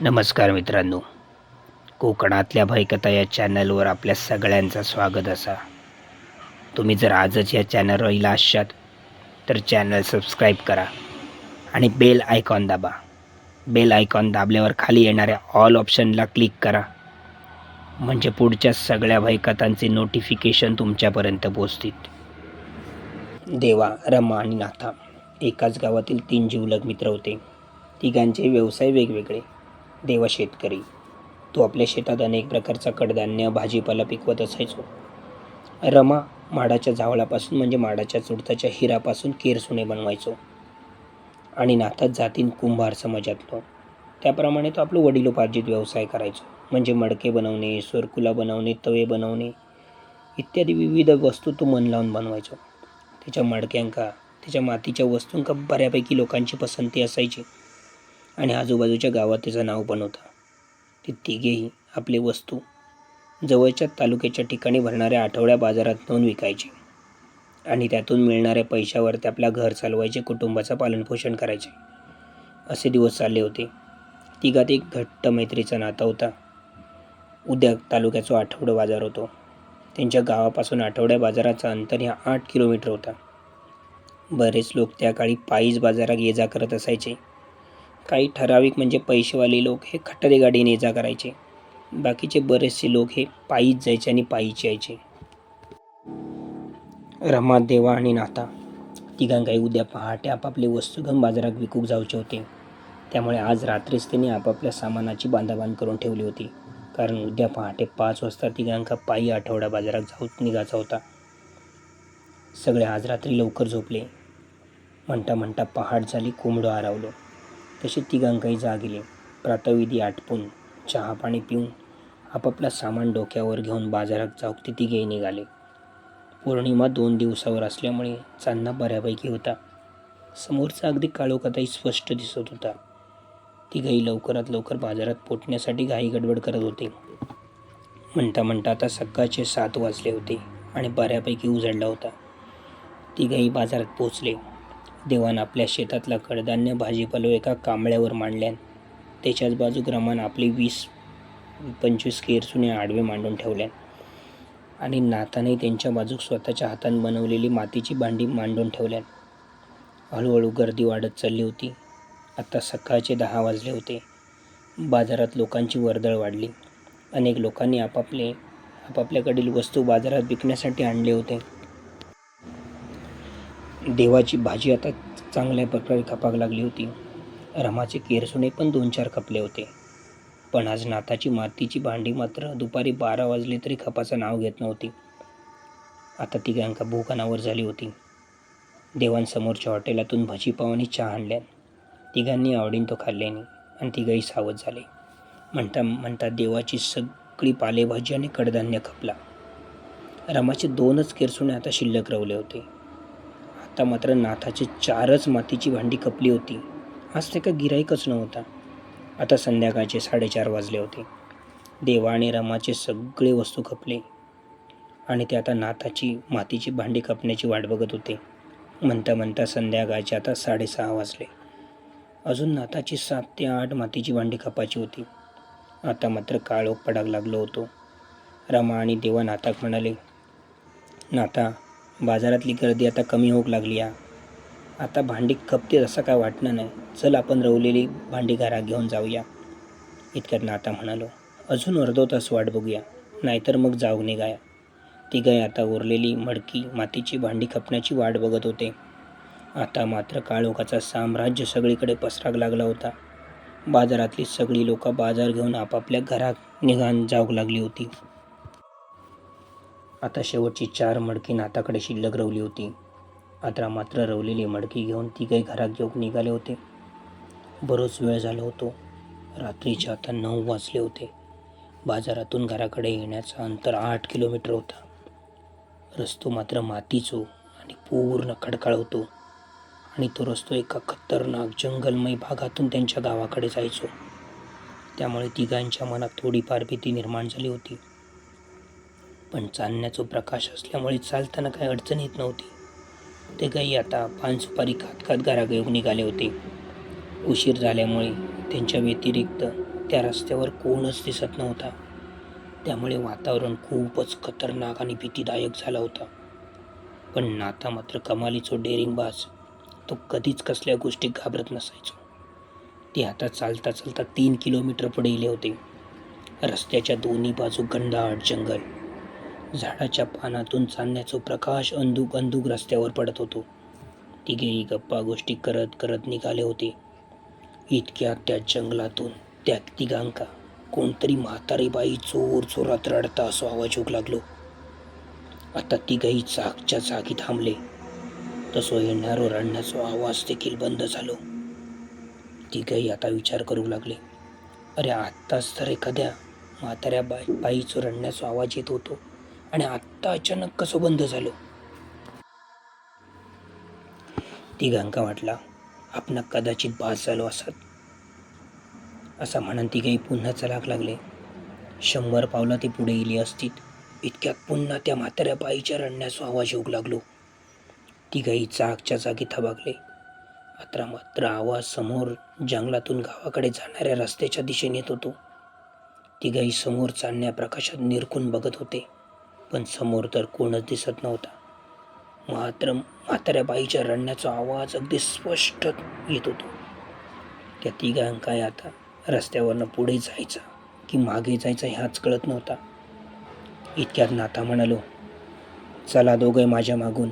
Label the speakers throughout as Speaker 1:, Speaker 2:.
Speaker 1: नमस्कार मित्रांनो. कोकणातल्या भयकथा या चॅनलवर आपल्या सगळ्यांचं स्वागत असा. तुम्ही जर आजच या चॅनलवर असाल तर चॅनल सबस्क्राईब करा आणि बेल आयकॉन दाबा. बेल आयकॉन दाबल्यावर खाली येणाऱ्या ऑल ऑप्शनला क्लिक करा. म्हणजे पुढच्या सगळ्या भयकथांचे नोटिफिकेशन तुमच्यापर्यंत पोचतील देवा रमा आणि नाथा एकाच गावातील तीन जिवलग मित्र होते. तिघांचे व्यवसाय वेगवेगळे. देवा शेतकरी. तो आपल्या शेतात अनेक प्रकारचा कडधान्य भाजीपाला पिकवत असायचो. रमा माडाच्या झावळापासून म्हणजे माडाच्या चुडताच्या हिरापासून केरसुणे बनवायचो. आणि नाथात जातीन कुंभार समाजातलो. त्याप्रमाणे तो आपलं वडिलोपार्जित व्यवसाय करायचो. म्हणजे मडके बनवणे सुरकुला बनवणे तवे बनवणे इत्यादी विविध वस्तू तो मन लावून बनवायचो. त्याच्या मडक्यांका त्याच्या मातीच्या वस्तूंका बऱ्यापैकी लोकांची पसंती असायची. आणि आजूबाजूच्या गावात त्याचं नाव पण होतं. ते तिघेही आपले वस्तू जवळच्या तालुक्याच्या ठिकाणी भरणाऱ्या आठवड्या बाजारात नेऊन विकायचे आणि त्यातून मिळणाऱ्या पैशावर ते आपला घर चालवायचे कुटुंबाचं पालनपोषण करायचे. असे दिवस चालले होते. तिघात एक घट्ट मैत्रीचा नाता होता. उद्या तालुक्याचा आठवडा बाजार होतो. त्यांच्या गावापासून आठवड्या बाजाराचा अंतर ह्या आठ किलोमीटर होता. बरेच लोक त्या काळी पायीच बाजारात ये जा करत असायचे. काही ठराविक म्हणजे पैसेवाले लोक हे खटारी गाडीने जा करायचे. बाकीचे बरेचसे लोक हे पायीच जायचे आणि पायीच यायचे. रमादेवा आणि नाथा तिघांकाही उद्या पहाटे आपापले वस्तू घेऊन बाजारात विकूक जाऊचे होते. त्यामुळे आज रात्रीच त्यांनी आपापल्या सामानाची बांधाबांध करून ठेवली होती. कारण उद्या पहाटे पाच वाजता तिघांका पायी आठवडा बाजारात जाऊ निघायचा होता. सगळे आज रात्री लवकर झोपले. म्हणता म्हणता पहाट झाली कोंबडं आरावलं. तसे तिघांकाही जागिले. प्रातविधी आटपून चहा पाणी पिऊन आपापला सामान डोक्यावर घेऊन बाजारात जाऊक ते तिघेही निघाले. पौर्णिमा दोन दिवसावर असल्यामुळे चांदणा बऱ्यापैकी होता. समोरचा अगदी काळोखातही स्पष्ट दिसत होता. तिघही लवकरात लवकर बाजारात पोचण्यासाठी घाई गडबड करत होते. म्हणता म्हणता आता सकाळचे सात वाजले होते आणि बऱ्यापैकी उजळला होता. तिघही बाजारात पोचले. देवान आपल्या शेतातला कडधान्य भाजीपालो एका कांबळ्यावर मांडल्यान त्याच्याच बाजू रमान आपली वीस पंचवीस केरसुने आडवे मांडून ठेवल्यान आणि नाथाने त्यांच्या बाजूक स्वतःच्या हातान बनवलेली मातीची भांडी मांडून ठेवल्यान. हळूहळू गर्दी वाढत चालली होती. आत्ता सकाळचे दहा वाजले होते. बाजारात लोकांची वर्दळ वाढली. अनेक लोकांनी आपापले आपापल्याकडील वस्तू बाजारात विकण्यासाठी आणले होते. देवाची भाजी आता चांगल्या प्रकारे खपाक लागली होती. रमाचे केरसुणे पण दोन चार खपले होते. पण आज नाथाची मातीची भांडी मात्र दुपारी बारा वाजले तरी खपाचं नाव घेत नव्हती. आता तिघांका भूक अनावर झाली होती. देवांसमोरच्या हॉटेलातून भजीपाव आणि चहा आणल्या तिघांनी आवडीन तो खाल्ल्याने आणि तिघही सावध झाले. म्हणता म्हणता देवाची सगळी पालेभाजी आणि कडधान्य खपला. रमाचे दोनच केरसुणे आता शिल्लक रवले होते. आता मात्र नाथाची चारच मातीची भांडी कपली होती. आज ते का गिराईकच नव्हता. आता संध्याकाळचे साडेचार वाजले होते. देवा आणि रमाचे सगळे वस्तू खपले. आणि ते आता नाथाची मातीची भांडी खपण्याची वाट बघत होते. म्हणता म्हणता संध्याकाळचे आता साडेसहा वाजले. अजून नाथाची सात ते आठ मातीची भांडी खपायची होती. आता मात्र काळोख पडाक लागलो होतो. रमा आणि देवा नाथाक म्हणाले नाथा बाजारातली गर्दी आता कमी होऊ लागली या आता भांडी खपते असं काय वाटणं नाही. चल आपण रवलेली भांडी घरात घेऊन जाऊया. इतक्यात नाता म्हणालो. अजून अर्धो तास वाट बघूया. नाहीतर मग जाऊ निघाया. तिघाही आता उरलेली मडकी मातीची भांडी खपण्याची वाट बघत होते. आता मात्र काळोखाचा साम्राज्य सगळीकडे पसराग लागला होता. बाजारातली सगळी लोकं बाजार घेऊन आपापल्या घरात निघान जाऊ लागली होती. आता शेवटची चार मडकी नाताकडे शिल्लक रवली होती. आता मात्र रवलेली मडकी घेऊन ती काही घरात घेऊन निघाले होते. बरोच वेळ झाला होतो. रात्रीचे आता नऊ वाजले होते. बाजारातून घराकडे येण्याचं अंतर आठ किलोमीटर होता. रस्तो मात्र मातीचो आणि पूर्ण खडकाळ होतो. आणि तो रस्तो एका खतरनाक जंगलमय भागातून त्यांच्या गावाकडे जायचो. त्यामुळे तिघांच्या मनात थोडीफार भीती निर्माण झाली होती. पण चालण्याचा प्रकाश असल्यामुळे चालताना काही अडचण येत नव्हती. ते काही आता पान सुपारी खात खात घरा घेऊन निघाले होते. उशीर झाल्यामुळे त्यांच्या व्यतिरिक्त त्या रस्त्यावर कोणच दिसत नव्हता. त्यामुळे वातावरण खूपच खतरनाक आणि भीतीदायक झाला होता. पण नाता मात्र कमालीचो डेअरिंगबाज तो कधीच कसल्या गोष्टी घाबरत नसायचो. ते आता चालता चालता तीन किलोमीटर पुढे गेले होते. रस्त्याच्या दोन्ही बाजू गंडाळ जंगल. झाडाच्या पानातून चांदण्याचा प्रकाश अंदूक अंदूक रस्त्यावर पडत होतो. तिघेही गप्पा गोष्टी करत करत निघाले होते. इतक्यात त्या जंगलातून त्या तिघांका कोणतरी म्हातारी बाई चोर चोरात रडता असो आवाज होऊ लागलो. आता तिघही जागच्या जागी थांबले. तसो येणारो रडण्याचा आवाज देखील बंद झालो. तिघही आता विचार करू लागले. अरे आत्ताच तर एखाद्या म्हाताऱ्या बाई बाईचो रडण्याचा आवाज येत होतो. आणि आत्ता अचानक कसं बंद झालं? तिघांका वाटला आपण कदाचित बास झालो असत असा म्हणून तिघेही पुन्हा चलाक लागले. शंभर पावलं ती पुढे गेली असतीत. इतक्यात पुन्हा त्या म्हाताऱ्या बाईच्या रडण्याचा आवाज येऊ लागलो. तिघाई चाकच्या जागी थबाकले मात्र मात्र आवाज समोर जंगलातून गावाकडे जाणाऱ्या रस्त्याच्या दिशेने येत होतो. तिघही समोर चालण्या प्रकाशात निरखून बघत होते. पण समोर तर कोणच दिसत नव्हता. मात्र म्हाताऱ्या बाईच्या रडण्याचा आवाज अगदी स्पष्ट येत होतो. त्या तिघांकाय आता रस्त्यावरनं पुढे जायचा की मागे जायचा ह्याच कळत नव्हता. इतक्यात नाता म्हणालो चला दोघे माझ्या मागून.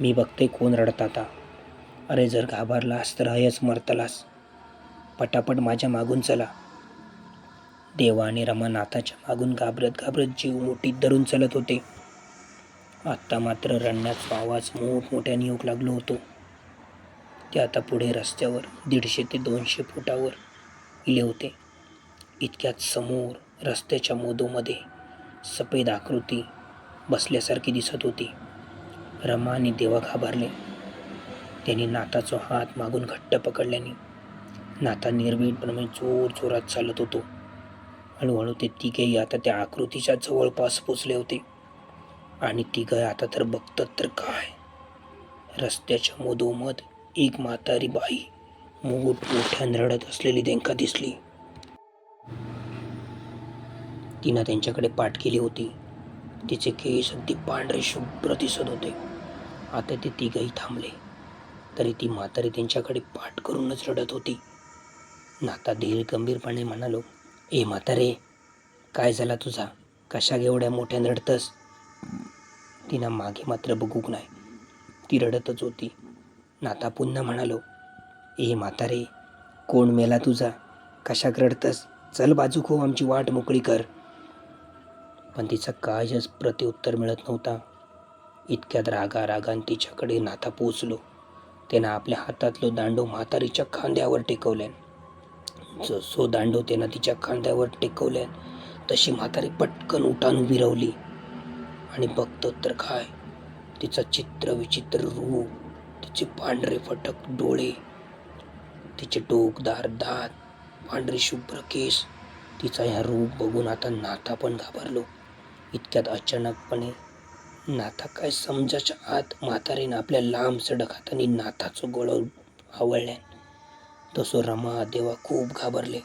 Speaker 1: मी बघते कोण रडत आता. अरे जर घाबरलास तर हयच मरतलास. पटापट माझ्या मागून चला. देवा आणि रमा नाथाच्या मागून घाबरत घाबरत जीव मुठीत धरून चलत होते. आत्ता मात्र रडण्याचा आवाज मोठमोठ्याने येऊ लागलो होतो. ते आता पुढे रस्त्यावर दीडशे ते दोनशे फुटावर इले होते. इतक्यात समोर रस्त्याच्या मोदोमध्ये सफेद आकृती बसल्यासारखी दिसत होती. रमा आणि देवा घाबरले. त्यांनी नाथाचा हात मागून घट्ट पकडल्याने नाता निर्भीडपणे जोर जोरात चालत होतो. हळूहळू ते तिघेही आता त्या आकृतीच्या जवळपास पोचले होते. आणि तिघं आता तर बघतात तर काय? रस्त्याच्या मधोमध एक म्हातारी बाई मोठमोठ्यान रडत असलेली त्यांका दिसली. तिनं त्यांच्याकडे पाठ केली होती. तिचे केस अगदी पांढरे शुभ्र दिसत होते. आता ते तिघही थांबले. तरी ती म्हातारी त्यांच्याकडे पाठ करूनच रडत होती. नाता धीर गंभीरपणे म्हणालो ए म्हातारे काय झाला तुझा? कशा एवढ्या मोठ्यानं रडतस तिनं मागे मात्र बघूक नाही. ती रडतच होती. नाता पुन्हा म्हणालो ए म्हातारे कोण मेला तुझा? कशाक रडतस? चल बाजूक हो आमची वाट मोकळी कर. पण तिचं कायच प्रत्युत्तर मिळत नव्हता. इतक्यात रागा रागान तिच्याकडे नाथा पोचलो त्यानं आपल्या हातातलो दांडो म्हातारीच्या खांद्यावर टेकवल्यान जसो दांडो त्यानं तिच्या खांद्यावर टेकवल्यान तशी म्हातारी पटकन उठान उभी रावली आणि बघतो तर काय तिचं चित्र विचित्र रूप तिचे पांढरे फटक डोळे तिचे टोकदार दात पांढरे शुभ्र केस तिचा ह्या रूप बघून आता नाथा पण घाबरलो. इतक्यात अचानकपणे नाथा काय समजाच्या आत म्हातारीनं आपल्या लांब सडक हाताने नाथाचं गोळ आवळल्यान तसो रमा देवा खूप घाबरले.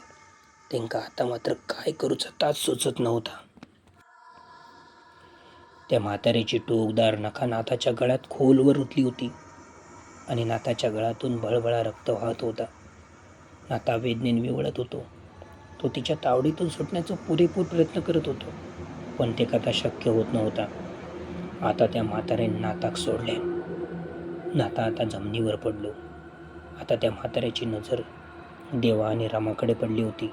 Speaker 1: त्यांका आता मात्र काय करूचा ताच सुचत नव्हता. त्या म्हातारीची टोकदार नखा नाथाच्या गळ्यात खोलवर उतली होती. आणि नाथाच्या गळ्यातून भळभळा रक्त वाहत होता. नाथा वेदनेने विवळत होतो. तो तिच्या तावडीतून सुटण्याचा पुरेपूर प्रयत्न करत होतो. पण ते कथा शक्य होत नव्हता. आता त्या म्हाताऱ्याने नाताक सोडले. नाता आता जमिनीवर पडलो. आता त्या म्हाताऱ्याची नजर देवा आणि रामाकडे पडली होती.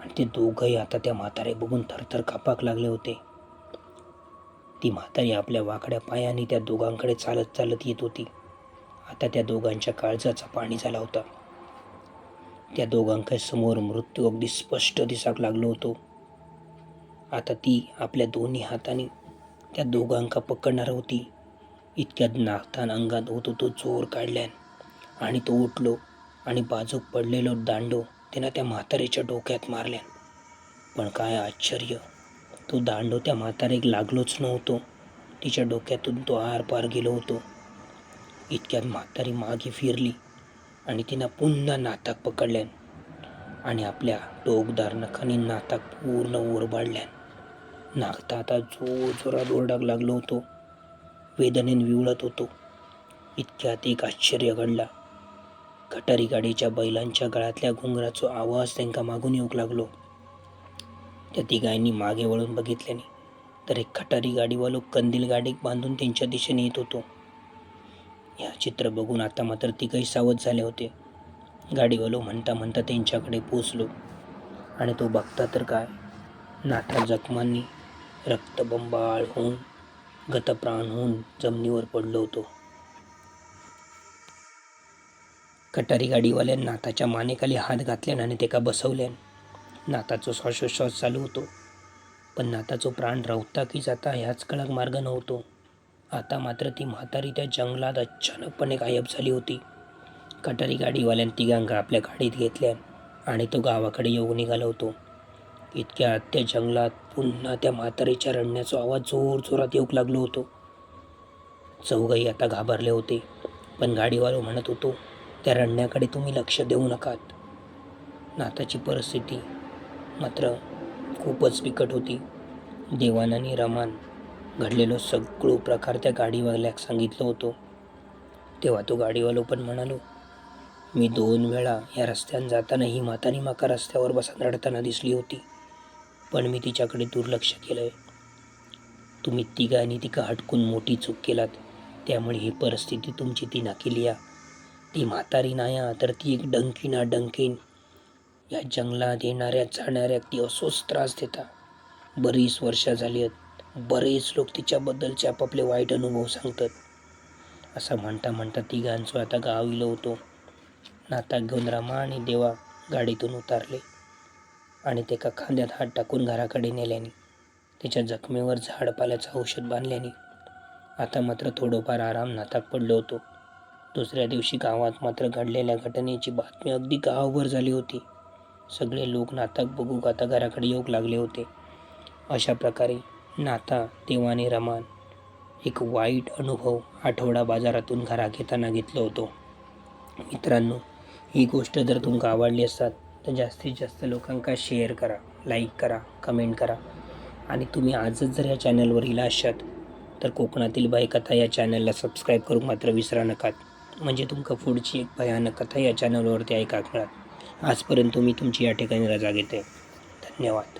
Speaker 1: आणि ते दोघंही आता त्या म्हातारे बघून थरथर कापाक लागले होते. ती म्हातारी आपल्या वाकड्या पायाने त्या दोघांकडे चालत चालत येत होती. आता त्या दोघांच्या काळजाचा पाणी झाला होता. त्या दोघांकडे समोर मृत्यू अगदी स्पष्ट दिसाक लागलो होतो. आता ती आपल्या दोन्ही हाताने त्या दोघांका पकडणार होती. इतक्यात नागतान अंगात होतो तो जोर काढल्यान. आणि तो उठलो आणि बाजूक पडलेलो दांडो त्यानं त्या म्हातारीच्या डोक्यात मारल्यान. पण काय आश्चर्य तो दांडो त्या म्हातारेक लागलोच नव्हतो. तिच्या डोक्यातून तो आर पार गेलो होतो. इतक्यात म्हातारी मागे फिरली आणि तिनं पुन्हा नाताक पकडल्यान आणि आपल्या टोकदार नखाने नाताक पूर्ण ओरबाडल्यान. नागता आता जोर जोरात ओरडाक लागलो होतो. वेदनेन विवळत होतो. इतक्यात एक आश्चर्य घडला. गटारी गाडीच्या बैलांच्या गळ्यातल्या घुंगराचो आवाज त्यांका मागून येऊक लागलो. त्या तिघांनी मागे वळून बघितल्याने तर एक खटारी गाडीवालो कंदील गाडीत बांधून त्यांच्या दिशेने येत होतो. या चित्र बघून आता मात्र तिघही सावध झाले होते. गाडीवालो म्हणता म्हणता त्यांच्याकडे पोचलो आणि तो बघता तर काय? नाथा जखमांनी रक्तबंबाळ होऊन गतप्राण होऊन जमिनीवर पडलो होतो. कटारी गाडीवाल्यान नाथाच्या मानेखाली हात घातल्यान आणि तेका बसवल्यान. नाथाचो श्वासोश्वास चालू होतो. पण नाताचो प्राण रावता की जाता ह्याच कळक मार्ग नव्हतो. आता मात्र ती म्हातारी त्या जंगलात अचानकपणे गायब झाली होती. कटारी गाडीवाल्यान तिघांका आपल्या गाडीत घेतल्यान आणि तो गावाकडे येऊन निघाला होतो. इतक्यात त्या जंगलात पुन्हा त्या म्हातारीच्या रडण्याचा आवाज जोर जोरात येऊक लागलो होतो. चौघही आता घाबरले होते पण गाडीवालो म्हणत होतो त्या रडण्याकडे तुम्ही लक्ष देऊ नकात. नाताची परिस्थिती मात्र खूपच बिकट होती. देवान आणि रमान घडलेलो सगळो प्रकार त्या गाडीवाल्याक सांगितलं होतो. तेव्हा तो गाडीवालो पण म्हणालो मी दोन वेळा या रस्त्यानं जाताना ही म्हातारी माका रस्त्यावर बसून रडताना दिसली होती. पण मी तिच्याकडे दुर्लक्ष केलंय. तुम्ही तिघांनी तिका हटकून मोठी चूक केलात. त्यामुळे ही परिस्थिती तुमची ती नाकेली या ती म्हातारी नाया तर ती एक डंकी ना डंकीन. या जंगलात येणाऱ्या जाणाऱ्या ती असोच त्रास देता. बरीच वर्षा झाली आहेत. बरेच लोक तिच्याबद्दलचे आपापले वाईट अनुभव सांगतात. असं म्हणता म्हणता तिघांचो आता गाव इलो होतो. नाता घेऊन रामा आणि देवा गाडीतून उतारले. आणि त्याका खांद्यात हात टाकून घराकडे नेल्याने त्याच्या जखमेवर झाडपाल्याचं औषध बांधल्याने आता मात्र थोडंफार आराम नाताक पडलो होतो. दुसऱ्या दिवशी गावात मात्र घडलेल्या घटनेची बातमी अगदी गावभर झाली होती. सगळे लोक नाताक बघूक आता घराकडे येऊ लागले होते. अशा प्रकारे नाता देवाने रमान एक वाईट अनुभव आठवडा बाजारातून घरा घेताना घेतला होतो. मित्रांनो ही गोष्ट जर तुमका आवडली असतात तर जास्तीत जास्त लोकांका शेअर करा लाईक करा कमेंट करा. आणि तुम्ही आजच जर या चॅनलवर इला असात तर कोकणातील भयकथा या चॅनलला सबस्क्राईब करू मात्र विसरा नकात. म्हणजे तुमका पुढची एक भयानक कथा या चॅनलवरती ऐकाक मिळात आजपर्यंत मी तुमची या ठिकाणी रजा घेते. धन्यवाद.